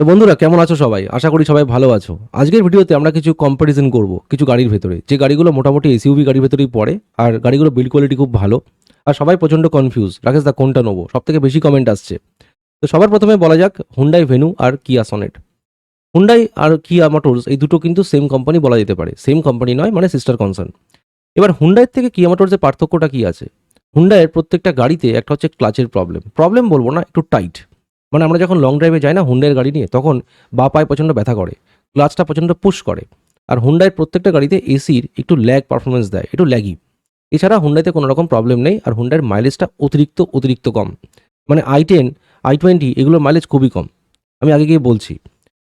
তো বন্ধুরা, কেমন আছো সবাই? আশা করি সবাই ভালো আছো। আজকের ভিডিওতে আমরা কিছু কম্পারিজন করব কিছু গাড়ির ভেতরে। যে গাড়িগুলো মোটামুটি এসইউভি গাড়ির ভেতরেই পড়ে, আর গাড়িগুলো বিল্ড কোয়ালিটি খুব ভালো। আর সবাই প্রচণ্ড কনফিউজ রাকেশ দা, কোনটা নেব? সব থেকে বেশি কমেন্ট আসছে। তো সবার প্রথমে বলা যাক হুন্ডাই ভেনু আর কিয়া সনেট হুন্ডাই আর কিয়া মোটরস এই দুটো কিন্তু সেম কোম্পানি বলা যেতে পারে। সেম কোম্পানি নয় মানে সিস্টার কনসার্ন এবার হুন্ডাইয়ের থেকে কিয়া মোটরসের পার্থক্যটা কি আছে? হুন্ডাইয়ের প্রত্যেকটা গাড়িতে একটা হচ্ছে ক্লাচের প্রবলেম প্রবলেম বলব না, একটু টাইট মানে আমরা যখন লং ড্রাইভে যাই না হুন্ডাইয়ের গাড়ি নিয়ে, তখন বা পায়ে প্রচণ্ড ব্যথা করে ক্লাচটা প্রচণ্ড পুশ করে। আর হুন্ডাইয়ের প্রত্যেকটা গাড়িতে এসির একটু ল্যাগ পারফরমেন্স দেয়, একটু ল্যাগি এছাড়া হুন্ডাইতে কোনো রকম প্রবলেম নেই, আর হুন্ডাইয়ের মাইলেজটা অতিরিক্ত অতিরিক্ত কম। মানে আই টেন আই টোয়েন্টি এগুলোর মাইলেজ খুবই কম। আমি আগে গিয়ে বলছি।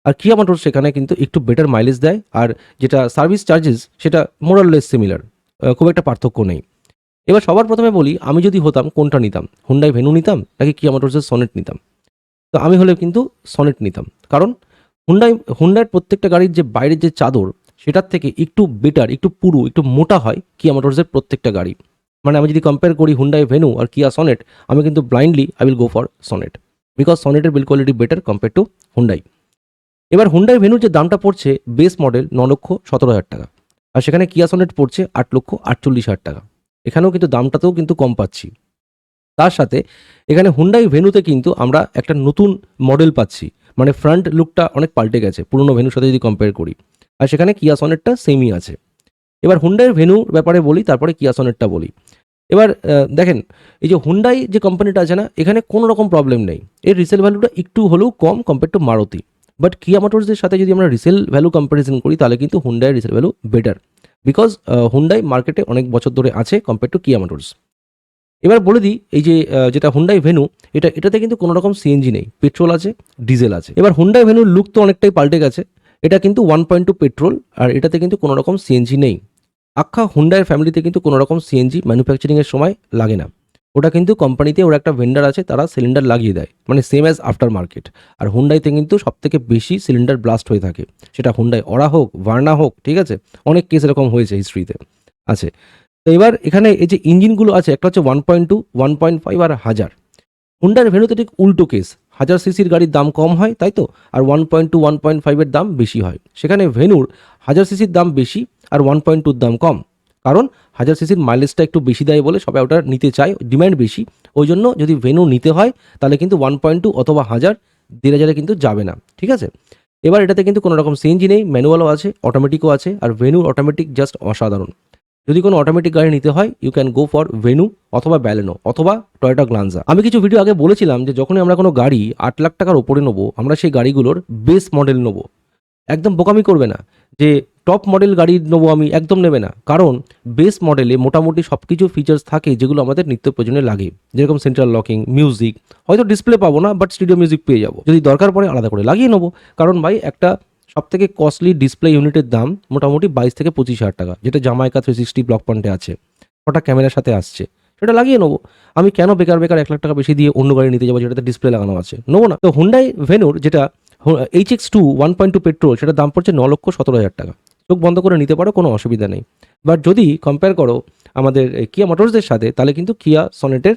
আর কিয়া মোটর সেখানে কিন্তু একটু বেটার মাইলেজ দেয়, আর যেটা সার্ভিস চার্জেস সেটা মোরাললেস সিমিলার খুব একটা পার্থক্য নেই। এবার সবার প্রথমে বলি, আমি যদি হতাম, কোনটা নিতাম? হুন্ডাই ভেনু নিতাম, নাকি কিয়া মোটরসের সনেট নিতাম? তো আমি হলে কিন্তু সনেট নিতাম। কারণ হুন্ডাই, হুন্ডাইয়ের প্রত্যেকটা গাড়ির যে বাইরের যে চাদর, সেটার থেকে একটু বেটার একটু পুরু, একটু মোটা হয় কিয়া মোটরসের প্রত্যেকটা গাড়ি। মানে আমি যদি কম্পেয়ার করি হুন্ডাই ভেনু আর কিয়া সনেট আমি কিন্তু blindly I will go for Sonet because সনেটের build quality better compare to Hyundai. এবার হুন্ডাই ভেনুর যে দামটা পড়ছে বেস মডেল ন লক্ষ সতেরো হাজার টাকা। আর সেখানে কিয়া সনেট পড়ছে আট লক্ষ আটচল্লিশ হাজার টাকা। এখানেও কিন্তু দামটাতেও কিন্তু কম পাচ্ছি। তার সাথে এখানে হুন্ডাই ভেনুতে কিন্তু আমরা একটা নতুন মডেল পাচ্ছি। মানে ফ্রন্ট লুকটা অনেক পাল্টে গেছে, পুরনো ভেনুর সাথে যদি কম্পেয়ার করি। আর সেখানে কিয়া সনেটটা সেমই আছে। এবার হুন্ডাইয়ের ভেনুর ব্যাপারে বলি, তারপরে কিয়া সনেটটা বলি। এবার দেখেন, এই যে হুন্ডাই যে কোম্পানিটা আছে না, এখানে কোনো রকম প্রবলেম নেই। এর রিসেল ভ্যালুটা একটু হলেও কম compare to Maruti but Kia মোটরসের সাথে যদি আমরা রিসেল ভ্যালু কম্পারিজন করি, তাহলে কিন্তু হুন্ডাইয়ের resale value better because Hyundai মার্কেটে অনেক বছর ধরে আছে কম্পেয়ার টু কিয়া মোটরস এবার বলে দিই, এই যে যেটা হুন্ডাই ভেনু এটা, এটাতে কিন্তু কোনো রকম সিএনজি নেই। পেট্রোল আছে ডিজেল আছে। এবার হুন্ডাই ভেনুর লুক তো অনেকটাই পাল্টে গেছে। এটা কিন্তু ওয়ান পয়েন্ট টু পেট্রোল আর এটাতে কিন্তু কোনো রকম সিএনজি নেই। আখ্যা হুন্ডাইয়ের ফ্যামিলিতে কিন্তু কোনো রকম সিএনজি ম্যানুফ্যাকচারিংয়ের সময় লাগে না। ওটা কিন্তু কোম্পানিতে ওর একটা ভেন্ডার আছে, তারা সিলিন্ডার লাগিয়ে দেয় মানে সেম অ্যাজ আফটার মার্কেট আর হুন্ডাইতে কিন্তু সব থেকে বেশি সিলিন্ডার ব্লাস্ট হয়ে থাকে। সেটা হুন্ডাই অরা হোক ভার্না হোক, ঠিক আছে? অনেক কেস এরকম হয়েছে হিস্ট্রিতে আছে। তো এবার এখানে এই যে ইঞ্জিনগুলো আছে, একটা হচ্ছে one point two, one point five আর হাজার। হুন্ডার ভেনুতে ঠিক উল্টো কেস। হাজার সিসির গাড়ির দাম কম হয়, তাই তো? আর one point two, one point ফাইভের দাম বেশি হয়। সেখানে ভেনুর হাজার সিসির দাম বেশি আর ওয়ান পয়েন্ট টুর দাম কম। কারণ হাজার সিসির মাইলেজটা একটু বেশি দেয় বলে সবাই ওটা নিতে চায়, ডিমান্ড বেশি। ওই জন্য যদি ভেনু নিতে হয়, তাহলে কিন্তু ওয়ান পয়েন্ট টু অথবা হাজার দেড় হাজারে কিন্তু যাবে না। ঠিক আছে? এবার এটাতে কিন্তু কোনো রকম নেই, ম্যানুয়ালও আছে, অটোমেটিকও আছে, আর ভেনুর অটোমেটিক জাস্ট অসাধারণ। যদি কোনো অটোমেটিক গাড়ি নিতে হয় you can go for Venue অথবা ব্যালেনো অথবা টয়োটা গ্লান্সা আমি কিছু ভিডিও আগে বলেছিলাম যে যখনই আমরা কোনো গাড়ি আট লাখ টাকার ওপরে নেব, আমরা সেই গাড়িগুলোর বেস মডেল নেব। একদম বোকামি করবে না যে টপ মডেল গাড়ি নেব আমি, একদম নেবে না। কারণ বেস মডেলে মোটামুটি সব কিছু ফিচার্স থাকে যেগুলো আমাদের নিত্য প্রয়োজনে লাগে। যেরকম সেন্ট্রাল লকিং মিউজিক হয়তো ডিসপ্লে পাবো না বাট স্টুডিও মিউজিক পেয়ে যাব। যদি দরকার পড়ে আলাদা করে লাগিয়ে নেব। কারণ ভাই, একটা সব থেকে কস্টলি ডিসপ্লে ইউনিটের দাম মোটামুটি বাইশ থেকে পঁচিশ হাজার টাকা, যেটা জামাইকা থ্রি সিক্সটি ব্লক পয়েন্টে আছে। ওটা ক্যামেরার সাথে আসছে। সেটা লাগিয়ে নেব। আমি কেন বেকার বেকার এক লাখ টাকা বেশি দিয়ে অন্য গাড়ি নিতে যাব যেটাতে ডিসপ্লে লাগানো আছে? নেব না। তো হুন্ডাই ভেনুর যেটা H X two one point two petrol সেটার দাম পড়ছে ন লক্ষ সতেরো হাজার টাকা। চোখ বন্ধ করে নিতে পারো, কোনো অসুবিধা নেই। বাট যদি কম্পেয়ার করো আমাদের কিয়া মোটরসদের সাথে, তাহলে কিন্তু কিয়া সনেটের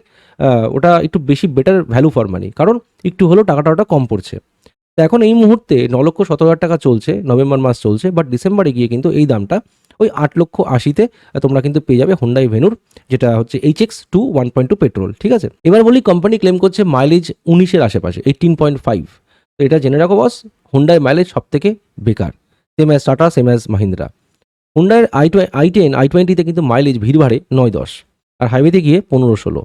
ওটা একটু বেশি বেটার ভ্যালু ফর মানি কারণ একটু হলেও টাকাটা ওটা কম পড়ছে। তো এখন এই মুহূর্তে ন লক্ষ সতেরো হাজার টাকা চলছে, নভেম্বর মাস চলছে বাট ডিসেম্বরে গিয়ে কিন্তু এই দামটা ওই আট লক্ষ আশিতে তোমরা কিন্তু পেয়ে যাবে হুন্ডাই ভেনুর যেটা হচ্ছে H X two one point two petrol ঠিক আছে? এবার বলি কোম্পানি ক্লেম করছে মাইলেজ উনিশের আশেপাশে এইটিন পয়েন্ট ফাইভ তো এটা জেনে রাখো বস হুন্ডাই মাইলেজ সব থেকে বেকার same as Tata same as Mahindra হুন্ডাইয়ের I টোয়ে আই টেন আই টোয়েন্টিতে কিন্তু মাইলেজ ভিড় ভাড়ে নয় দশ, আর হাইওয়েতে গিয়ে পনেরো ষোলো।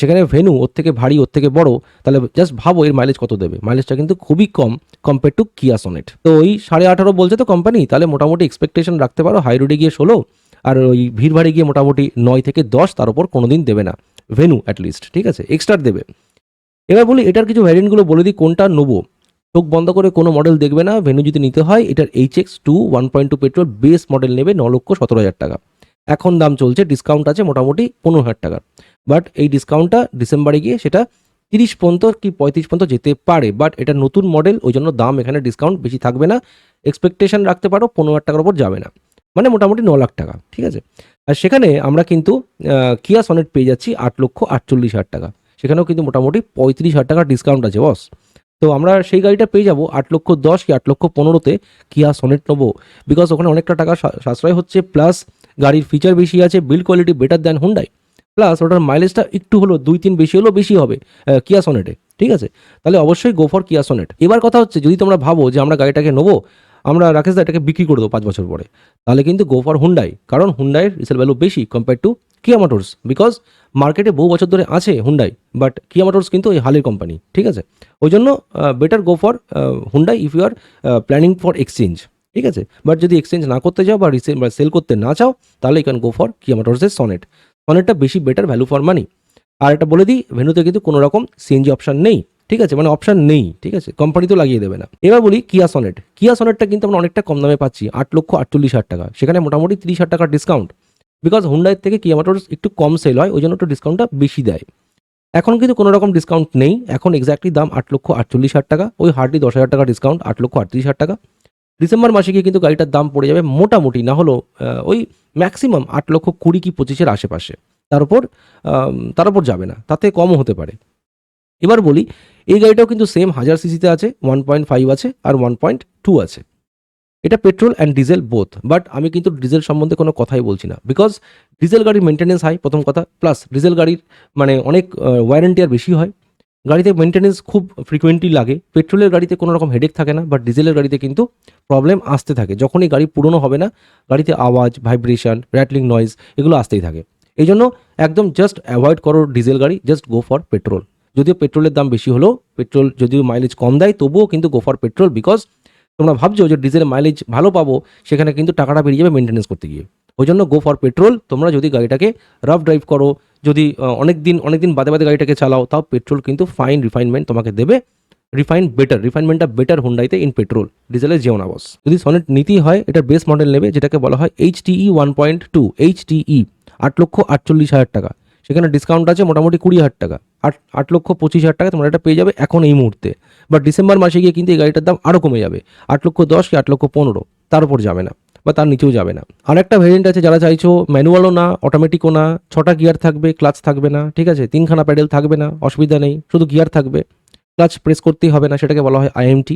সেখানে ভেনু ওর থেকে ভারী, ওর থেকে বড়, তাহলে জাস্ট ভাবো এর মাইলেজ কত দেবে। মাইলেজটা কিন্তু খুবই কম কম্পেয়ার টু কিয়া সনেট তো ওই সাড়ে আঠারো বলছে তো কোম্পানি তাহলে মোটামুটি এক্সপেকটেশন রাখতে পারো হাই রোডে গিয়ে ষোলো, আর ওই ভিড় ভাড়ে গিয়ে মোটামুটি নয় থেকে দশ, তার উপর কোনো দিন দেবে না। ভেনু অ্যাটলিস্ট ঠিক আছে? এক্সট্রা দেবে। এবার বলি, এটার কিছু ভ্যারিয়েন্টগুলো বলে দিই, কোনটা নেব? চোখ বন্ধ করে কোনো মডেল দেখবে না ভেনু যদি নিতে হয়, এটার H X two one point two petrol base model নেবে ন লক্ষ সতেরো হাজার টাকা। এখন দাম চলছে ডিসকাউন্ট আছে মোটামুটি পনেরো হাজার টাকার। বাট এই ডিসকাউন্টটা ডিসেম্বরে গিয়ে সেটা তিরিশ পর্যন্ত কি পঁয়ত্রিশ পর্যন্ত যেতে পারে। বাট এটা নতুন মডেল ওই জন্য দাম এখানে ডিসকাউন্ট বেশি থাকবে না। এক্সপেকটেশন রাখতে পারো, পনেরো হাজার টাকার উপর যাবে না। মানে মোটামুটি ন লাখ টাকা, ঠিক আছে? আর সেখানে আমরা কিন্তু কিয়া সনেট পেয়ে যাচ্ছি আট লক্ষ আটচল্লিশ হাজার টাকা। সেখানেও কিন্তু মোটামুটি পঁয়ত্রিশ হাজার টাকার ডিসকাউন্ট আছে বস তো আমরা সেই গাড়িটা পেয়ে যাব আট লক্ষ দশ কি আট লক্ষ পনেরোতে কিয়া সনেট নেব। বিকজ ওখানে অনেকটা টাকা সাশ্রয় হচ্ছে প্লাস গাড়ির ফিচার বেশি আছে build quality better than Hyundai plus ওটার মাইলেজটা একটু হলো দুই তিন বেশি হলেও বেশি হবে কিয়া সনেটে ঠিক আছে? তাহলে অবশ্যই গো ফর কিয়া সনেট এবার কথা হচ্ছে, যদি তোমরা ভাবো যে আমরা গাড়িটাকে নেব, আমরা রাকেশ দা এটাকে বিক্রি করে দেবো পাঁচ বছর পরে, তাহলে কিন্তু গো ফর হুন্ডাই কারণ হুন্ডাইয়ের রিসেল ভ্যালু বেশি compare to Kia Motors because মার্কেটে বহু বছর ধরে আছে হুন্ডাই বাট কিয়া মোটরস কিন্তু ওই হালের কোম্পানি ঠিক আছে? ওই জন্য better go for Hyundai if you are planning for exchange ঠিক আছে? বাট যদি এক্সচেঞ্জ না করতে চাও বা রিসেল বা সেল করতে না চাও, তাহলে ইউ ক্যান গো ফর কিয়া মোটরসের সনেট সনেটটা বেশি বেটার ভ্যালু ফর মানি আর এটা বলে দিই ভেনুতে কিন্তু কোনো রকম সিএনজি অপশান নেই। ঠিক আছে? মানে অপশান নেই। ঠিক আছে? কোম্পানি তো লাগিয়ে দেবে না। এবার বলি কিয়া সনেট কিয়া সনেটটা কিন্তু আমরা অনেকটা কম দামে পাচ্ছি, আট লক্ষ আটচল্লিশ হাজার টাকা। সেখানে মোটামুটি তিরিশ হাজার টাকার ডিসকাউন্ট বিকজ হুন্ডাইয়ের থেকে কিয়া মোটরস একটু কম সেল হয়, ওই জন্য একটু ডিসকাউন্টটা বেশি দেয়। এখন কিন্তু কোনো রকম ডিসকাউন্ট নেই। এখন এক্স্যাক্টলি দাম আট লক্ষ আটচল্লিশ হাজার টাকা। ওই হার্ডলি দশ হাজার টাকা ডিসকাউন্ট আট লক্ষ আটত্রিশ হাজার টাকা। ডিসেম্বর মাসে গিয়ে কিন্তু গাড়িটার দাম পড়ে যাবে মোটামুটি, না হলো ওই ম্যাক্সিমাম আট লক্ষ কুড়ি কি পঁচিশের আশেপাশে। তার উপর তার উপর যাবে না, তাতে কমও হতে পারে। এবার বলি, এই গাড়িটাও কিন্তু সেম হাজার সিসিতে আছে ওয়ান পয়েন্ট ফাইভ আছে আর ওয়ান পয়েন্ট টু আছে। এটা petrol and diesel both but আমি কিন্তু ডিজেল সম্বন্ধে কোনো কথাই বলছি না বিকজ ডিজেল গাড়ির মেনটেনেন্স হাই প্রথম কথা প্লাস ডিজেল গাড়ির মানে অনেক ওয়ারেন্টি আর বেশি হয় গাড়িতে মেনটেনেন্স খুব ফ্রিকোয়েন্টলি লাগে। পেট্রোলের গাড়িতে কোনো রকম হেডেক থাকে না বাট ডিজেলের গাড়িতে কিন্তু প্রবলেম আসতে থাকে। যখনই গাড়ি পুরনো হবে না, গাড়িতে আওয়াজ ভাইব্রেশন র্যাটলিং নয়েজ এগুলো আসতেই থাকে। এই জন্য একদম জাস্ট অ্যাভয়েড করো ডিজেল গাড়ি জাস্ট গো ফর পেট্রোল যদিও পেট্রোলের দাম বেশি হলেও পেট্রোল যদিও মাইলেজ কম দেয়, তবুও কিন্তু গো ফর পেট্রোল বিকজ তোমরা ভাবছ যে ডিজেলের মাইলেজ ভালো পাবো, সেখানে কিন্তু টাকাটা বেরিয়ে যাবে মেনটেনেন্স করতে গিয়ে। ওই জন্য গো ফর পেট্রোল তোমরা যদি গাড়িটাকে রাফ ড্রাইভ করো যদি অনেক দিন অনেক দিন বাদে বাদে গাড়িটাকে চালাও, তাও পেট্রোল কিন্তু ফাইন রিফাইনমেন্ট তোমাকে দেবে। রিফাইন বেটার রিফাইনমেন্টটা বেটার হুন্ডাইতে ইন পেট্রোল ডিজেলের যেও না বস যদি সনেট নীতি হয় এটার বেস মডেল নেবে, যেটাকে বলা হয় H TE one point two H TE আট লক্ষ আটচল্লিশ হাজার টাকা। সেখানে ডিসকাউন্ট আছে মোটামুটি কুড়ি হাজার টাকা। আট আট লক্ষ পঁচিশ হাজার টাকা তোমরা এটা পেয়ে যাবে এখন এই মুহূর্তে। বাট ডিসেম্বর মাসে গিয়ে কিন্তু এই গাড়িটার দাম আরও কমে যাবে, আট লক্ষ দশ কি আট লক্ষ পনেরো, তার উপর যাবে না। বা তার নিচেও যাবে না। আর একটা ভেরিয়েন্ট আছে যারা চাইছো ম্যানুয়ালও না অটোমেটিকও না, ছটা গিয়ার থাকবে ক্লাচ থাকবে না, ঠিক আছে? তিনখানা প্যাডেল থাকবে না, অসুবিধা নেই, শুধু গিয়ার থাকবে। ক্লাচ প্রেস করতেই হবে না, সেটাকে বলা হয় আইএমটি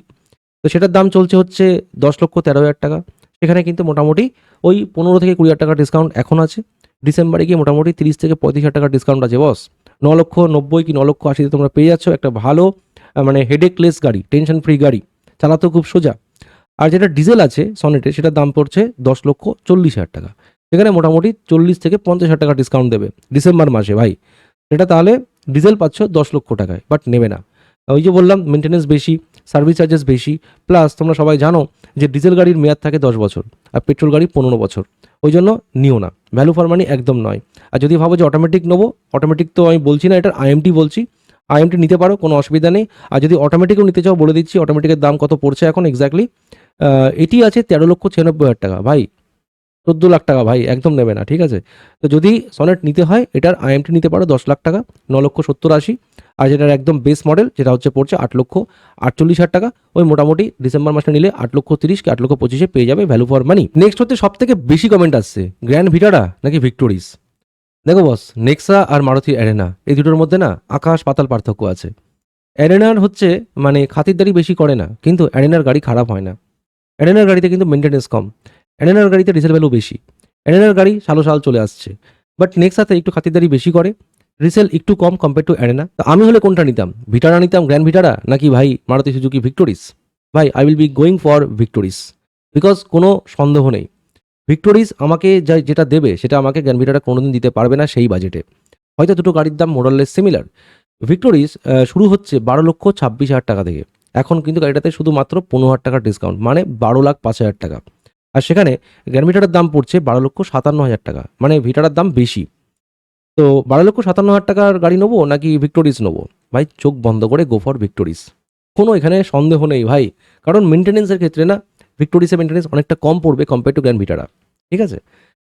তো সেটার দাম চলছে হচ্ছে দশ লক্ষ তেরো হাজার টাকা। সেখানে কিন্তু মোটামুটি ওই পনেরো থেকে কুড়ি হাজার টাকা ডিসকাউন্ট এখন আছে। ডিসেম্বরে গিয়ে মোটামুটি তিরিশ থেকে পঁয়ত্রিশ হাজার টাকার ডিসকাউন্ট আছে, বস। ন লক্ষ নব্বই কি ন লক্ষ আশিতে তোমরা পেয়ে যাচ্ছ একটা ভালো মানে হেডেকলেস গাড়ি টেনশন ফ্রি গাড়ি। চালাতেও খুব সোজা। আর যেটা ডিজেল আছে সনেটে, সেটার দাম পড়ছে দশ লক্ষ চল্লিশ হাজার টাকা। সেখানে মোটামুটি চল্লিশ থেকে পঞ্চাশ হাজার টাকা ডিসকাউন্ট দেবে ডিসেম্বর মাসে ভাই। সেটা তাহলে ডিজেল পাচ্ছ দশ লক্ষ টাকায় বাট নেবে না। ওই যে বললাম মেনটেনেন্স বেশি সার্ভিস চার্জেস বেশি প্লাস তোমরা সবাই জানো যে ডিজেল গাড়ির মেয়াদ থাকে দশ বছর আর পেট্রোল গাড়ি পনেরো বছর। ওই জন্য নিও না। ভ্যালু ফর মানি একদম নয়। আর যদি ভাবো যে অটোমেটিক নেব অটোমেটিক তো আমি বলছি না, এটার আইএমটি বলছি। আইএমটি নিতে পারো, কোনো অসুবিধা নেই। আর যদি অটোমেটিকও নিতে চাও, বলে দিচ্ছি অটোমেটিকের দাম কত পড়ছে এখন এক্স্যাক্টলি এটি আছে তেরো লক্ষ ছিয়ানব্বই হাজার টাকা। ভাই, চোদ্দ লাখ টাকা, ভাই, একদম নেবে না, ঠিক আছে? তো যদি সনেট নিতে হয়, এটার আইএমটি নিতে পারো দশ লাখ টাকা, ন লক্ষ সত্তর আশি, আর যেটার একদম বেস মডেল যেটা হচ্ছে পড়ছে আট লক্ষ আটচল্লিশ হাজার টাকা, ওই মোটামুটি ডিসেম্বর মাসে নিলে আট লক্ষ তিরিশ কি আট লক্ষ পঁচিশে পেয়ে যাবে ভ্যালু ফর মানি নেক্সট হচ্ছে সব থেকে বেশি কমেন্ট আসছে গ্র্যান্ড ভিটারা নাকি ভিক্টোরিস দেখো বস নেক্সা আর মারুতি অ্যারেনা এই দুটোর মধ্যে না আকাশ পাতাল পার্থক্য আছে। অ্যারেনার হচ্ছে মানে খাতিরদারি বেশি করে না, কিন্তু অ্যারেনার গাড়ি খারাপ হয় না। অ্যারেনার গাড়িতে কিন্তু মেনটেনেন্স কম। অ্যারেনার গাড়িতে রিসেল ভ্যালু বেশি। অ্যারেনার গাড়ি সালো সাল চলে আসছে। বাট নেক্সাতে একটু খাতিরদারি বেশি করে। রিসেল একটু কম কম্পেয়ার টু অ্যারেনা আমি হলে কোনটা নিতাম? ভিটারা নিতাম গ্র্যান্ড ভিটারা নাকি ভাই মারুতি সুজুকি ভিক্টোরিস ভাই I will be going for Victoris because কোনো সন্দেহ নেই। ভিক্টোরিস আমাকে যা, যেটা দেবে, সেটা আমাকে গ্র্যান্ড ভিটারা কোনোদিন দিতে পারবে না সেই বাজেটে হয়তো দুটো গাড়ির দাম মোরাললেস সিমিলার ভিক্টোরিস শুরু হচ্ছে বারো লক্ষ ছাব্বিশ হাজার টাকা থেকে। এখন কিন্তু গাড়িটাতে শুধুমাত্র পনেরো হাজার টাকার ডিসকাউন্ট মানে বারো লাখ পাঁচ হাজার টাকা। আর সেখানে গ্র্যান্ড দাম পড়ছে বারো লক্ষ সাতান্ন হাজার টাকা মানে ভিটারার দাম বেশি। তো বারো লক্ষ সাতান্ন হাজার টাকার গাড়ি নেব নাকি ভিক্টোরিস নেব? ভাই, চোখ বন্ধ করে গো ফর ভিক্টোরিস কোনো এখানে সন্দেহ নেই ভাই, কারণ মেনটেনেন্সের ক্ষেত্রে না ভিক্টোরিসের মেনটেনেন্স অনেকটা কম পড়বে কম্পেয়ার টু গ্র্যান্ড ভিটারা ঠিক আছে?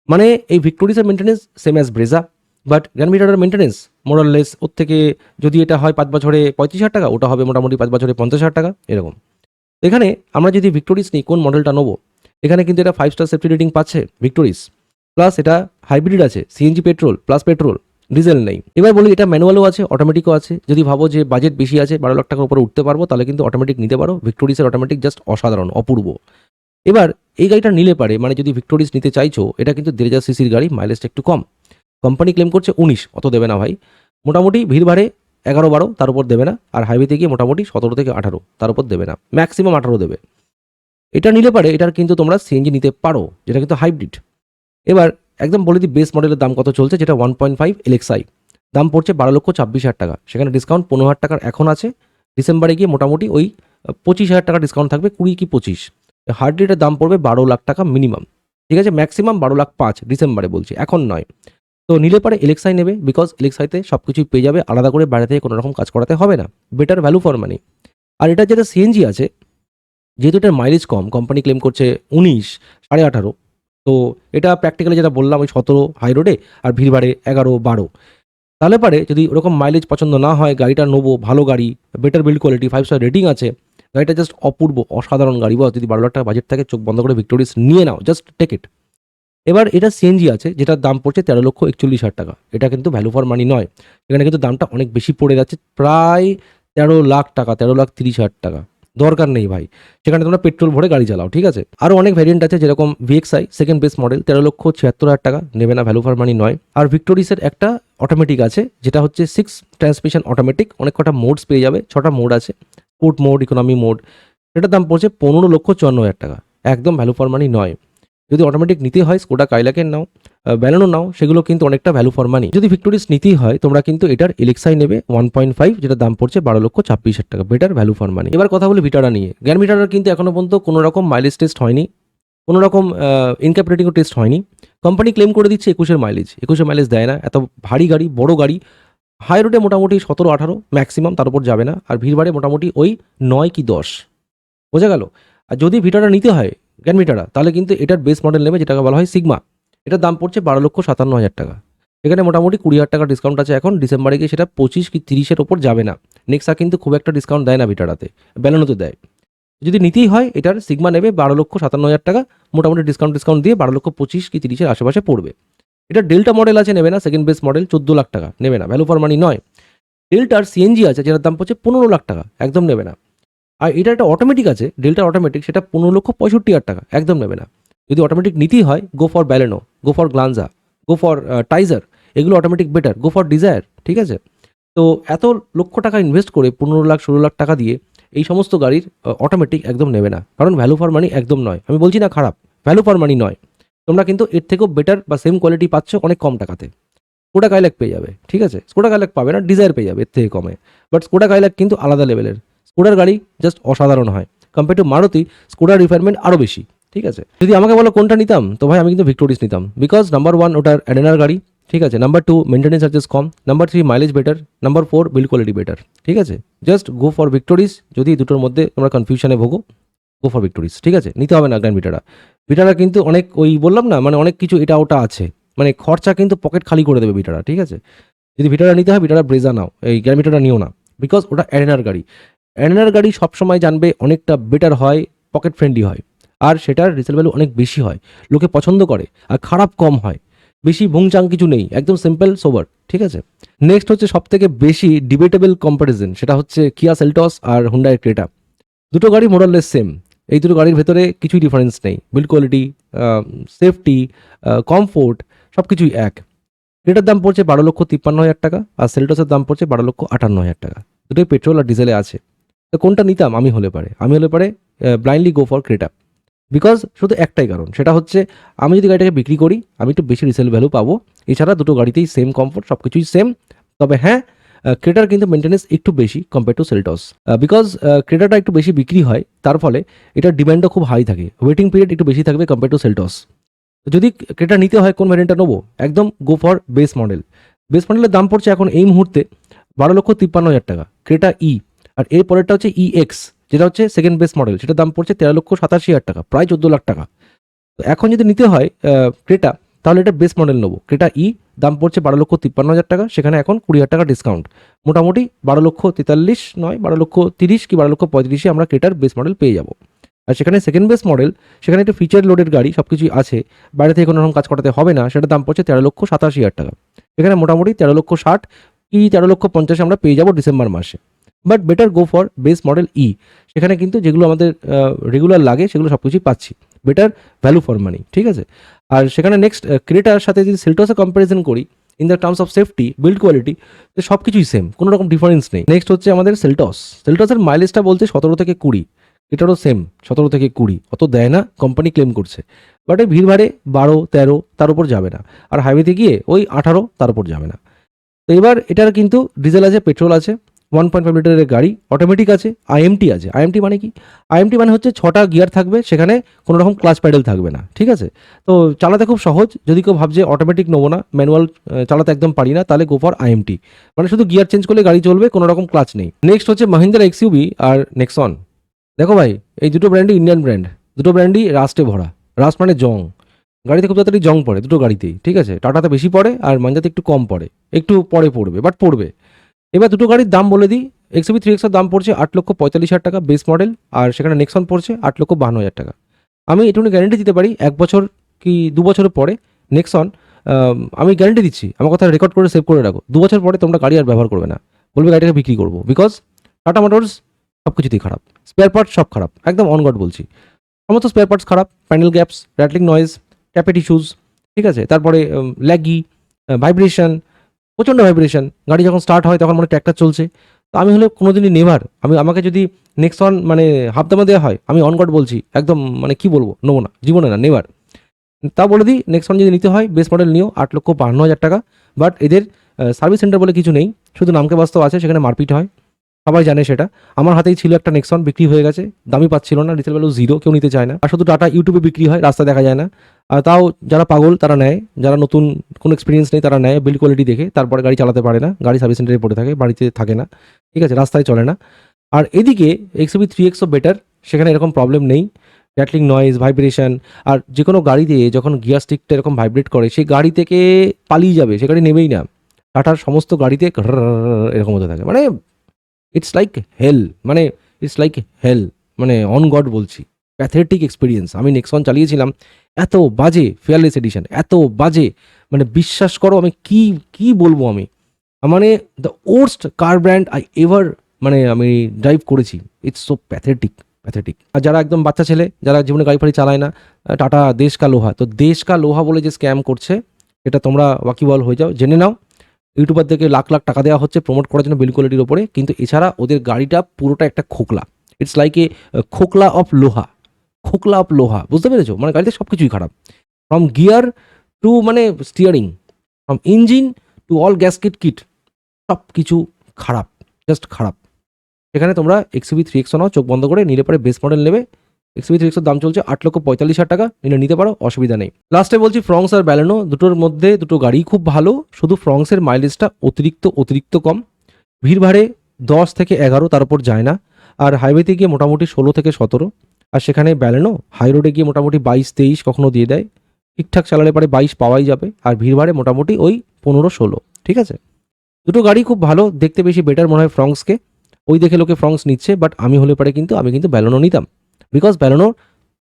মানে এই ভিক্টোরিসের maintenance same as Brezza but Grand ভিটারার maintenance more or less ওর থেকে যদি এটা হয় পাঁচ বছরে পঁয়ত্রিশ হাজার টাকা, ওটা হবে মোটামুটি পাঁচ বছরে পঞ্চাশ হাজার টাকা, এরকম। এখানে আমরা যদি ভিক্টোরিস নিই, কোন মডেলটা নেব? এখানে কিন্তু এটা ফাইভ স্টার সেফটি রেটিং পাচ্ছে ভিক্টোরিস প্লাস এটা হাইব্রিড আছে CNG petrol plus petrol diesel নেই। এবার বলি এটা ম্যানুয়ালও আছে অটোমেটিকও আছে। যদি ভাবো যে বাজেট বেশি আছে, বারো লাখ টাকার উপরে উঠতে পারব, তাহলে কিন্তু অটোমেটিক নিতে পারো। ভিক্টোরিসের অটোমেটিক জাস্ট অসাধারণ, অপূর্ব। এবার এই গাড়িটা নিলে পারে মানে যদি ভিক্টোরিস নিতে চাইছো, এটা কিন্তু দেড় হাজার সিসির গাড়ি মাইলেজটা একটু কম। কোম্পানি ক্লেম করছে উনিশ, অত দেবে না ভাই। মোটামুটি ভিড় ভাড়ে এগারো বারো, তার উপর দেবে না। আর হাইওয়েতে গিয়ে মোটামুটি সতেরো থেকে আঠারো, তার উপর দেবে না। ম্যাক্সিমাম আঠারো দেবে। এটা নিলে পারে, এটার কিন্তু তোমরা সিএনজি নিতে পারো, যেটা কিন্তু হাইব্রিড এবার একদম বলে দিই বেস মডেলের দাম কত চলছে, যেটা ওয়ান পয়েন্ট ফাইভ এলএক্সআই দাম পড়ছে বারো লক্ষ ছাব্বিশ হাজার টাকা। সেখানে ডিসকাউন্ট পনেরো হাজার টাকার এখন আছে। ডিসেম্বরে গিয়ে মোটামুটি ওই পঁচিশ হাজার টাকা ডিসকাউন্ট থাকবে, কুড়ি কি পঁচিশ। হার্ডলিটার দাম পড়বে বারো লাখ টাকা মিনিমাম ঠিক আছে ম্যাক্সিমাম বারো লাখ পাঁচ ডিসেম্বরে বলছি, এখন নয়। তো নিলে পারে এলেক্সাই নেবে বিকজ এলেক্সাইতে সব কিছুই পেয়ে যাবে, আলাদা করে বাইরে থেকে কোনো রকম কাজ করাতে হবে না। বেটার ভ্যালু ফর মানি আর এটা যেটা সিএনজি আছে, যেহেতু এটার মাইলেজ কম কোম্পানি ক্লেম করছে উনিশ, সাড়ে আঠারো, তো এটা প্র্যাকটিক্যালি যেটা বললাম ওই সতেরো হাই রোডে আর ভিড়ভাড়ে এগারো, বারো। তাহলে পারে যদি ওরকম মাইলেজ পছন্দ না হয়, গাড়িটা নেব, ভালো গাড়ি better build quality five star rating আছে, গাড়িটা জাস্ট অপূর্ব, অসাধারণ গাড়ি বস যদি বারো লাখ টাকা বাজেট থাকে, চোখ বন্ধ করে ভিক্টোরিয়াস নিয়ে নাও জাস্ট টেক ইট এবার এটা সিএনজি আছে, যেটার দাম পড়ছে তেরো লক্ষ একচল্লিশ হাজার টাকা। এটা কিন্তু ভ্যালু ফর মানি নয়। এখানে কিন্তু দামটা অনেক বেশি পড়ে যাচ্ছে, প্রায় তেরো লাখ টাকা, তেরো লাখ তিরিশ হাজার টাকা। দরকার নেই ভাই। সেখানে তোমরা পেট্রোল ভরে গাড়ি চালাও, ঠিক আছে? আরও অনেক ভ্যারিয়েন্ট আছে যেরকম ভিএক্সআই সেকেন্ড বেস মডেল তেরো লক্ষ ছিয়াত্তর হাজার টাকা। নেবে না ভ্যালু ফর মানি নয়। আর ভিক্টোরিসের একটা অটোমেটিক আছে, যেটা হচ্ছে সিক্স ট্রান্সমিশন অটোমেটিক অনেক কটা মোডস পেয়ে যাবে, ছটা মোড আছে। স্পোর্ট মোড ইকোনমি মোড এটার দাম পড়ছে পনেরো লক্ষ চুয়ান্ন হাজার টাকা। একদম ভ্যালু ফর মানি নয়। যদি অটোমেটিক নিতে হয় স্কোডা কাইলাকের নাও ব্যালেনো নাও, সেগুলো কিন্তু অনেকটা ভ্যালু ফর মানি যদি ভিক্টোরিস নিতেই হয়, তোমরা কিন্তু এটার এলেক্সাই নেবে ওয়ান পয়েন্ট ফাইভ যেটা দাম পড়ছে বারো লক্ষ ছাব্বিশ হাজার টাকা। বেটার ভ্যালু ফর মানি এবার কথা বলি ভিটারা নিয়ে। জ্ঞান ভিটারার কিন্তু এখনও পর্যন্ত কোনো রকম মাইলেজ টেস্ট হয়নি। কোনো রকম ইনক্যাপারেটিংও টেস্ট হয়নি। কোম্পানি ক্লেম করে দিচ্ছে একুশের মাইলেজ একুশের মাইলেজ দেয় না। এত ভারী গাড়ি, বড় গাড়ি। হাই রোডে মোটামুটি সতেরো, আঠারো ম্যাক্সিমাম তার উপর যাবে না। আর ভিড় বাড়ে মোটামুটি ওই নয় কি দশ। বোঝা গেল? আর যদি ভিটারা নিতে হয় জ্ঞান ভিটারা তাহলে কিন্তু এটার বেস মডেল নেবে যেটাকে বলা হয় সিগমা। এটার দাম পড়ছে বারো লক্ষ সাতান্ন হাজার টাকা। এখানে মোটামুটি কুড়ি হাজার টাকা ডিসকাউন্ট আছে এখন, ডিসেম্বরে গিয়ে সেটা পঁচিশ কি তিরিশের ওপর যাবে না। নেক্সা কিন্তু খুব একটা ডিসকাউন্ট দেয় না ভিটারাতে বেলানোতে দেয়। যদি নিতেই হয়, এটার সিগমা নেবে বারো লক্ষ সাতান্ন হাজার টাকা, মোটামুটি ডিসকাউন্ট ডিসকাউন্ট দিয়ে বারো লক্ষ পঁচিশ কি তিরিশের আশেপাশে পড়বে। এটা ডেল্টা মডেল আছে, নেবে না সেকেন্ড বেস মডেল চোদ্দ লাখ টাকা, নেবে না ভ্যালু ফর মানি নয়। ডেল্টার সিএনজি আছে, যেটার দাম পড়ছে পনেরো লাখ টাকা, একদম নেবে না। আর এটা একটা অটোমেটিক আছে ডেল্টা অটোমেটিক সেটা পনেরো লক্ষ পঁয়ষট্টি হাজার টাকা, একদম নেবে না। যদি অটোমেটিক নিতেই হয় go for Baleno go for Glanza go for Taisor এগুলো automatic better go for Dzire ঠিক আছে? তো এত লক্ষ টাকা ইনভেস্ট করে পনেরো লাখ, ষোলো লাখ টাকা দিয়ে এই সমস্ত গাড়ির অটোমেটিক একদম নেবে না। কারণ ভ্যালু ফর মানি একদম নয়। আমি বলছি না খারাপ ভ্যালু ফর মানি নয়। তোমরা কিন্তু এর থেকেও বেটার বা সেম কোয়ালিটি পাচ্ছ অনেক কম টাকাতে। স্কোডা কাইলাক পেয়ে যাবে, ঠিক আছে? স্কোডা কাইলাক পাবে না ডিজায়ার পেয়ে যাবে এর থেকে কমে। বাট স্কোডা কাইলাক কিন্তু আলাদা লেভেলের স্কোডার গাড়ি জাস্ট অসাধারণ হয়। কম্পেয়ার টু মারুতি স্কোডার রিফাইনমেন্ট আরও বেশি, ঠিক আছে? যদি আমাকে বলো কোনটা নিতাম, তো ভাই আমি কিন্তু ভিক্টোরিস নিতাম। বিকজ নাম্বার ওয়ান ওটার অ্যাডেনার গাড়ি, ঠিক আছে? নাম্বার টু মেনটেন্স চার্জেস কম। Number three mileage better number four build quality better ঠিক আছে? জাস্ট গো ফর ভিক্টোরিস যদি দুটোর মধ্যে তোমরা কনফিউশনে ভোগো গো ফর ভিক্টোরিস ঠিক আছে? নিতে হবে না গ্র্যান্ড ভিটারা ভিটারা কিন্তু অনেক ওই বললাম না মানে অনেক কিছু এটা ওটা আছে। মানে খরচা কিন্তু পকেট খালি করে দেবে ভিটারা ঠিক আছে? যদি ভিটারা নিতে হয় ভিটারা ব্রেজা নাও, এই গ্র্যান্ড ভিটারা নিও না। বিকজ ওটা অ্যারেনার গাড়ি। অ্যারেনার গাড়ি সবসময় জানবে অনেকটা বেটার হয় পকেট ফ্রেন্ডলি হয়। আর সেটার রিসেল ভ্যালু অনেক বেশি হয়। লোকে পছন্দ করে আর খারাপ কম হয়। বেশি ভুংচাং কিছু নেই, একদম সিম্পল সোবার ঠিক আছে? নেক্সট হচ্ছে সব থেকে বেশি ডিবেটেবল কম্পারিজন সেটা হচ্ছে কিয়া সেলটস আর হুন্ডাই ক্রেটা দুটো গাড়ি মোরাললেস সেম এই দুটো গাড়ির ভেতরে কিছুই ডিফারেন্স নেই। বিল্ড কোয়ালিটি সেফটি কমফোর্ট সব কিছুই এক। ক্রেটার দাম পড়ছে বারো লক্ষ তিপ্পান্ন হাজার টাকা আর সেলটসের দাম পড়ছে বারো লক্ষ আটান্ন হাজার টাকা। দুটোই পেট্রোল আর ডিজেলে আছে। তো কোনটা নিতাম? আমি হলে পারে। আমি হলে পারে blindly go for Creta because শুধু একটাই কারণ, সেটা হচ্ছে আমি যদি গাড়িটাকে বিক্রি করি, আমি একটু বেশি রিসেল ভ্যালু পাবো। এছাড়া দুটো গাড়িতেই সেম কমফোর্ট সব কিছুই সেম তবে হ্যাঁ ক্রেটার কিন্তু মেনটেন্যান্স একটু বেশি কম্পেয়ার টু সেলটস বিকজ ক্রেটারটা একটু বেশি বিক্রি হয়, তার ফলে এটার ডিমান্ডও খুব হাই থাকে। ওয়েটিং পিরিয়ড একটু বেশি থাকবে কম্পেয়ার টু সেলটস যদি ক্রেটার নিতে হয়, কোন ভ্যারিয়েন্টটা নেব? একদম go for base model base মডেলের দাম পড়ছে এখন এই মুহূর্তে বারো লক্ষ তিপ্পান্ন হাজার টাকা। ক্রেটা ই আর এর পরেরটা হচ্ছে ই এক্স যেটা হচ্ছে সেকেন্ড বেস মডেল সেটার দাম পড়ছে তেরো লক্ষ সাতাশি হাজার টাকা, প্রায় চোদ্দ লাখ টাকা। তো এখন যদি নিতে হয় ক্রেটা তাহলে এটা বেস মডেল নেব। ক্রেটা ই দাম পড়ছে বারো লক্ষ তিপ্পান্ন হাজার টাকা, সেখানে এখন কুড়ি হাজার টাকা ডিসকাউন্ট মোটামুটি বারো লক্ষ তেতাল্লিশ নয়, বারো লক্ষ তিরিশ কি বারো লক্ষ পঁয়ত্রিশে আমরা ক্রেটার বেস মডেল পেয়ে যাব। আর সেখানে সেকেন্ড বেস মডেল সেখানে একটা ফিচার লোডেড গাড়ি সব কিছুই আছে, বাইরে থেকে কোনো রকম কাজ করাতে হবে না, সেটার দাম পড়ছে তেরো লক্ষ সাতাশি হাজার টাকা। এখানে মোটামুটি তেরো লক্ষ ষাট কি তেরো লক্ষ পঞ্চাশে আমরা পেয়ে যাব ডিসেম্বর মাসে। But better go for base model ই সেখানে কিন্তু যেগুলো আমাদের রেগুলার লাগে, সেগুলো সব কিছুই পাচ্ছি। বেটার ভ্যালু ফর মানি ঠিক আছে? আর সেখানে নেক্সট ক্রেটার সাথে যদি সেলটসে কম্পারিজন করি in the terms of safety build quality সব কিছুই সেম কোনো রকম ডিফারেন্স নেই। নেক্সট হচ্ছে আমাদের সেলটস সেলটসের মাইলেজটা বলছে সতেরো থেকে কুড়ি। এটারও সেম সতেরো থেকে কুড়ি। অত দেয় না কোম্পানি ক্লেম করছে। বাট এই ভিড় ভাড়ে বারো, তেরো, তার উপর যাবে না। আর হাইওয়েতে গিয়ে ওই আঠারো, তার উপর যাবে না। তো এবার এটার কিন্তু ডিজেল আছে পেট্রোল আছে। ওয়ান পয়েন্ট ফাইভ লিটারের গাড়ি অটোমেটিক আছে আইএমটি আছে। আইএমটি মানে কি? আইএমটি মানে হচ্ছে ছটা গিয়ার থাকবে, সেখানে কোনো রকম ক্লাচ প্যাডেল থাকবে না, ঠিক আছে? তো চালাতে খুব সহজ, যদি কেউ ভাবছে অটোমেটিক নেব না ম্যানুয়াল চালাতে একদম পারি না, তাহলে গো ফর আইএমটি মানে শুধু গিয়ার চেঞ্জ করলে গাড়ি চলবে, কোনো রকম ক্লাচ নেই। নেক্সট হচ্ছে মাহিন্দ্রা এক্সইউবি আর নেক্সন দেখো ভাই, এই দুটো ব্র্যান্ডই ইন্ডিয়ান ব্র্যান্ড দুটো ব্র্যান্ডই রাস্টে ভরা। রাস্ট মানে জং। গাড়িতে খুব তাড়াতাড়ি জং পড়ে, দুটো গাড়িতেই, ঠিক আছে? টাটাতে বেশি পড়ে আর মাঞ্জাতে একটু কম পড়ে। একটু পরে পড়বে বাট পড়বে। এবার দুটো গাড়ির দাম বলে দিই। এক্সবি থ্রি এক্সের দাম পড়ছে আট লক্ষ পঁয়তাল্লিশ হাজার টাকা বেস মডেল আর সেখানে নেক্সন পড়ছে আট লক্ষ বাহান্ন হাজার টাকা। আমি এটুকু গ্যারেন্টি দিতে পারি, এক বছর কি দু বছরের পরে নেক্সন আমি গ্যারেন্টি দিচ্ছি, আমার কথা রেকর্ড করে সেভ করে রাখো। দু বছর পরে তোমরা গাড়ি আর ব্যবহার করবে না। বলবে গাড়িটাকে বিক্রি করব। বিকজ টাটা মোটরস সব কিছুতেই খারাপ। স্পেয়ার পার্টস সব খারাপ। একদম অনগড বলছি। সমস্ত স্পেয়ার পার্টস খারাপ panel gaps rattling noise tappet issues ঠিক আছে? তারপরে ল্যাগি ভাইব্রেশন প্রচণ্ড ভাইব্রেশন গাড়ি যখন স্টার্ট হয়, তখন মনে ট্র্যাক্টর চলছে। তো আমি হলে কোনোদিনই নেভার আমি, আমাকে যদি নেক্সট অন মানে হাফ দামে দেওয়া হয়, আমি অনগড বলছি, একদম মানে কি বলব, নেব না, জীবনে না নেভার তা বলে দিই নেক্সট অন যদি নিতে হয় বেস মডেল নিও, আট লক্ষ বাহান্ন হাজার টাকা। বাট এদের সার্ভিস সেন্টার বলে কিছু নেই, শুধু নামকে বাস্তব আছে, সেখানে মারপিট হয়। সবাই জানে সেটা। আমার হাতেই ছিল একটা নেক্সন বিক্রি হয়ে গেছে। দামি পাচ্ছিল না রিসেল ভ্যালু জিরো কেউ নিতে চায় না। আর শুধু টাটা ইউটিউবে বিক্রি হয় রাস্তা দেখা যায় না। আর তাও যারা পাগল, তারা নেয়। যারা নতুন, কোনো এক্সপিরিয়েন্স নেই, তারা নেয়। বিল্ড কোয়ালিটি দেখে, তারপরে গাড়ি চালাতে পারে না। গাড়ি সার্ভিস সেন্টারে পড়ে থাকে, বাড়িতে থাকে না। ঠিক আছে, রাস্তায় চলে না। আর এদিকে এক্সবি থ্রি এক্সও বেটার সেখানে এরকম প্রবলেম নেই। র্যাটলিং নয়েজ ভাইব্রেশন আর যে কোনো গাড়িতে যখন গিয়ার স্টিকটা এরকম ভাইব্রেট করে, সেই গাড়ি থেকে পালিয়ে যাবে, সে গাড়ি নেবেই না। টাটার সমস্ত গাড়িতে এরকম হতে থাকে। মানে ইটস লাইক হেল মানে ইটস লাইক হেল মানে অন গড বলছি। প্যাথেটিক এক্সপিরিয়েন্স আমি নেক্সন চালিয়েছিলাম। এত বাজে ফেয়ারলেস এডিশন এত বাজে। মানে বিশ্বাস করো আমি কি কি বলব আমি? মানে the worst car brand I ever মানে আমি ড্রাইভ করেছি। ইটস সো প্যাথেটিক প্যাথেটিক আর যারা একদম বাচ্চা ছেলে, যারা জীবনে গাড়ি ফাড়ি চালায় না, টাটা, দেশ কা লোহা। তো দেশ কা লোহা বলে যে স্ক্যাম করছে, এটা তোমরা ওয়াকিবল হয়ে যাও। জেনে নাও ইউটিউবারদেরকে লাখ লাখ টাকা দেওয়া হচ্ছে প্রমোট করার জন্য বিল কোয়ালিটির ওপরে কিন্তু এছাড়া ওদের গাড়িটা পুরোটা একটা খোকলা। ইটস লাইক এ খোকলা অফ লোহা। খোকলা অফ লোহা, বুঝতে পেরেছ? মানে গাড়িতে সব কিছুই খারাপ। ফ্রম গিয়ার টু মানে steering from engine to all gasket kit সব কিছু খারাপ জাস্ট খারাপ। এখানে তোমরা এক্সিবি থ্রি এক্সো নাও, চোখ বন্ধ করে, নিলে পরে বেস মডেল নেবে। এক্সিবি থ্রি দাম চলছে আট লক্ষ পঁয়তাল্লিশ হাজার টাকা। নিলে নিতে পারো, অসুবিধা নেই। লাস্টে বলছি ফ্রংস আর ব্যালেনো দুটোর মধ্যে দুটো গাড়ি খুব ভালো, শুধু ফ্রংসের মাইলেজটা অতিরিক্ত অতিরিক্ত কম। ভিড় ভাড়ে দশ থেকে এগারো, তার উপর যায় না। আর হাইওয়েতে গিয়ে মোটামুটি ষোলো থেকে সতেরো। আর সেখানে ব্যালেনো হাই রোডে গিয়ে মোটামুটি বাইশ, তেইশ কখনো দিয়ে দেয়। ঠিকঠাক চালালে পরে বাইশ পাওয়াই যাবে। আর ভিড় ভাড়ে মোটামুটি ওই পনেরো, ষোলো। ঠিক আছে? দুটো গাড়ি খুব ভালো, দেখতে বেশি বেটার মনে হয় ফ্রংসকে ওই দেখে লোকে ফ্রংস নিচ্ছে বাট আমি হলে পারে কিন্তু, আমি কিন্তু ব্যালোনো নিতাম। বিকজ ব্যালোনো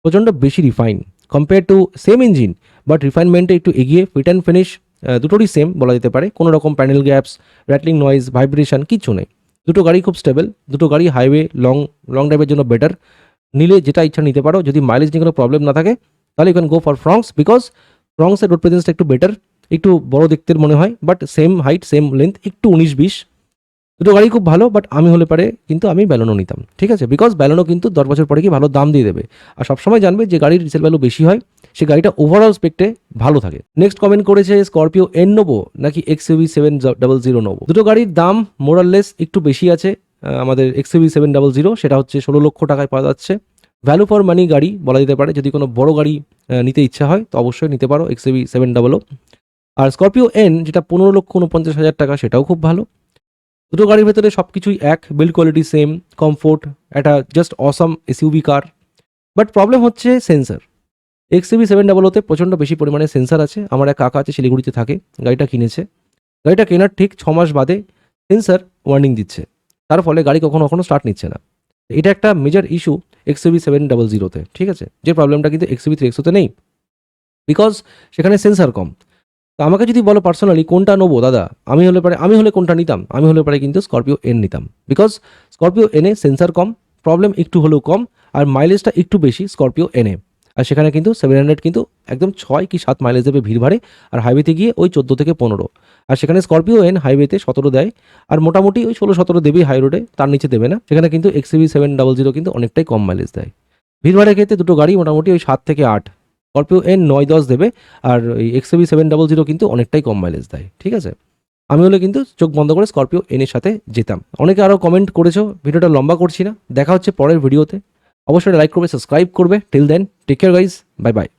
প্রচণ্ড বেশি refine compare to same engine but রিফাইনমেন্টে একটু এগিয়ে ফিট অ্যান্ড ফিনিশ দুটোরই সেম বলা যেতে পারে। কোনো রকম panel gaps rattling noise vibration কিছু নেই। দুটো গাড়ি খুব স্টেবল দুটো গাড়ি হাইওয়ে লং লং ড্রাইভের জন্য বেটার নিলে যেটা ইচ্ছা নিতে পারো, যদি মাইলেজ নিয়ে কোনো প্রবলেম না থাকে, তাহলে you can go for Fronx because ফ্রংসের road প্রেজেন্সটা একটু বেটার একটু বড় দেখতে মনে হয় but same height same length একটু উনিশ বিশ। দুটো গাড়ি খুব ভালো বাট আমি হলে পারে কিন্তু আমি ব্যালোনো নিতাম, ঠিক আছে? বিকজ ব্যালোনো কিন্তু দশ বছর পরে কি ভালো দাম দিয়ে দেবে। আর সবসময় জানবে যে গাড়ির রিসেল ভ্যালু বেশি হয়, সে গাড়িটা ওভারঅল স্পেক্টে ভালো থাকে। নেক্সট কমেন্ট করেছে স্করপিও এন নেব নাকি X UV seven double zero নেব দুটো গাড়ির দাম মোরাললেস একটু বেশি আছে আমাদের X UV seven double zero সেটা হচ্ছে ষোলো লক্ষ টাকায় পাওয়া যাচ্ছে। ভ্যালু ফর মানি গাড়ি বলা যেতে পারে, যদি কোনো বড় গাড়ি নিতে ইচ্ছা হয়, তো অবশ্যই নিতে পারো এক্স ইউভি সেভেন ডাবলও আর স্করপিও এন যেটা পনেরো লক্ষ উনপঞ্চাশ হাজার টাকা, সেটাও খুব ভালো। দুটো গাড়ির ভেতরে সব কিছুই এক বিল্ড কোয়ালিটি সেম কমফোর্ট একটা just awesome SUV car but problem হচ্ছে সেন্সার এক্সইভি সেভেন ডাবলতে প্রচণ্ড বেশি পরিমাণে সেন্সার আছে। আমার এক কাকা আছে শিলিগুড়িতে থাকে, গাড়িটা কিনেছে। গাড়িটা কেনার ঠিক ছ মাস বাদে সেন্সার ওয়ার্নিং দিচ্ছে। তার ফলে গাড়ি কখনো কখনো স্টার্ট নিচ্ছে না। এটা একটা major issue XUV seven double জিরোতে ঠিক আছে? যে প্রবলেমটা কিন্তু এক্সইবি থ্রি এক্সোতে নেই। বিকজ সেখানে সেন্সার কম। তো আমাকে যদি বলো পার্সোনালি কোনটা নেব, দাদা? আমি হলে পারে, আমি হলে কোনটা নিতাম? আমি হলে পারে কিন্তু স্করপিও এন নিতাম। বিকজ স্করপিও এনে সেন্সার কম প্রবলেম একটু হলেও কম, আর মাইলেজটা একটু বেশি স্করপিও এনে আর সেখানে কিন্তু সেভেন হান্ড্রেড কিন্তু একদম ছয় কি সাত মাইলেজ দেবে ভিড় ভাড়ে আর হাইওয়েতে গিয়ে ওই চোদ্দ থেকে পনেরো। আর সেখানে স্করপিও এন হাইওয়েতে সতেরো দেয়, আর মোটামুটি ওই ষোলো সতেরো দেবেই হাই রোডে তার নিচে দেবে না। সেখানে কিন্তু এক্সিবি সেভেন ডাবল জিরো কিন্তু অনেকটাই কম মাইলেজ দেয়। ভিড় ভাড়ের ক্ষেত্রে দুটো গাড়ি মোটামুটি ওই সাত থেকে আট। স্করপিও এন নয় দশ দেবে, আর এই এক্সিবি সেভেন ডাবল জিরো কিন্তু অনেকটাই কম মাইলেজ দেয়, ঠিক আছে? আমি হলে কিন্তু চোখ বন্ধ করে স্করপিও এনের সাথে যেতাম। অনেকে আরও কমেন্ট করেছ, ভিডিওটা লম্বা করছি না, দেখা হচ্ছে পরের ভিডিওতে অবশ্যই লাইক করবে সাবস্ক্রাইব করবে। Till then take care guys bye bye